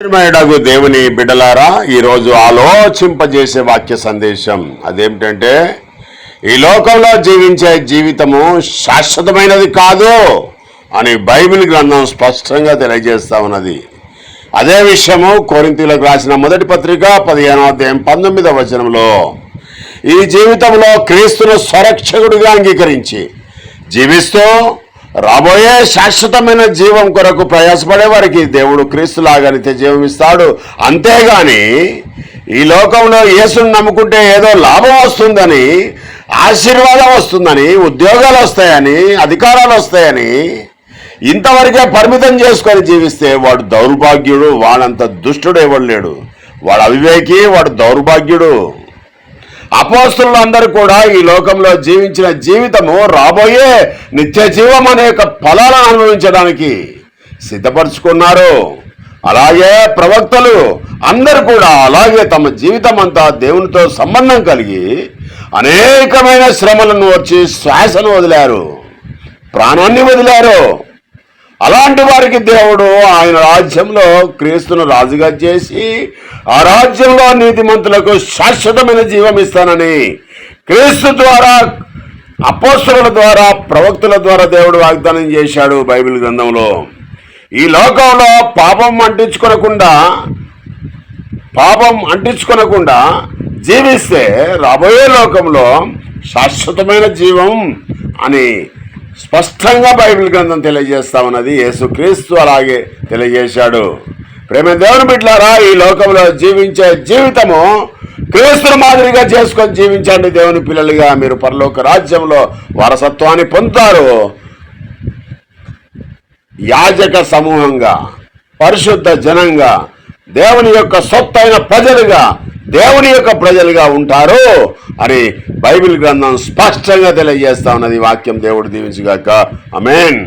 మహిడగు దేవుని బిడ్డలారా ఈరోజు ఆలోచింపజేసే వాక్య సందేశం అదేమిటంటే ఈ లోకంలో జీవించే జీవితము శాశ్వతమైనది కాదు అని బైబిల్ గ్రంథం స్పష్టంగా తెలియజేస్తా ఉన్నది. అదే విషయము కోరింతీలకు రాసిన మొదటి పత్రిక పదిహేనవ అధ్యాయం పంతొమ్మిదవ వచనంలో ఈ జీవితంలో క్రీస్తును స్వరక్షకుడిగా అంగీకరించి జీవిస్తూ రాబోయే శాశ్వతమైన జీవం కొరకు ప్రయాసపడే వారికి దేవుడు క్రీస్తులాగా నిత్య జీవం ఇస్తాడు అంతేగాని ఈ లోకంలో యేసును నమ్ముకుంటే ఏదో లాభం వస్తుందని ఆశీర్వాదం వస్తుందని ఉద్యోగాలు వస్తాయని అధికారాలు వస్తాయని ఇంతవరకే పరిమితం చేసుకొని జీవిస్తే వాడు దౌర్భాగ్యుడు వాడంత దుష్టుడు ఎవడు లేడు. వాడు అవివేకి వాడు దౌర్భాగ్యుడు. అపోస్తులు అందరూ కూడా ఈ లోకంలో జీవించిన జీవితము రాబోయే నిత్య జీవం అనే యొక్క ఫలాలను అనుభవించడానికి సిద్ధపరచుకున్నారు. అలాగే ప్రవక్తలు అందరూ కూడా అలాగే తమ జీవితం అంతా దేవునితో సంబంధం కలిగి అనేకమైన శ్రమలను వచ్చి శ్వాసను వదిలారు. ప్రాణాన్ని వదిలారు. అలాంటి వారికి దేవుడు ఆయన రాజ్యంలో క్రీస్తును రాజుగా చేసి ఆ రాజ్యంలో నీతిమంతులకు శాశ్వతమైన జీవం ఇస్తానని క్రీస్తు ద్వారా అపోస్తుల ద్వారా ప్రవక్తుల ద్వారా దేవుడు వాగ్దానం చేశాడు బైబిల్ గ్రంథంలో. ఈ లోకంలో పాపం అంటించుకోనకుండా పాపం అంటించుకోనకుండా జీవిస్తే రాబోయే లోకంలో శాశ్వతమైన జీవం అని స్పష్టంగా బైబిల్ గ్రంథం తెలియజేస్తామన్నది యేసుక్రీస్తు అలాగే తెలియజేశాడు. ప్రేమ దేవుని బిడ్డారా ఈ లోకంలో జీవించే జీవితము క్రీస్తుని మాదిరిగా చేసుకొని జీవించండి. దేవుని పిల్లలుగా మీరు పరలోక రాజ్యంలో వారసత్వాన్ని పొందుతారు. యాజక సమూహంగా పరిశుద్ధ జనంగా దేవుని యొక్క సొత్తైన ప్రజలుగా దేవుని యొక్క ప్రజలుగా ఉంటారో? అని బైబిల్ గ్రంథం స్పష్టంగా తెలియజేస్తా ఉన్నది వాక్యం దేవుడు దీవించుగాక. అమేన్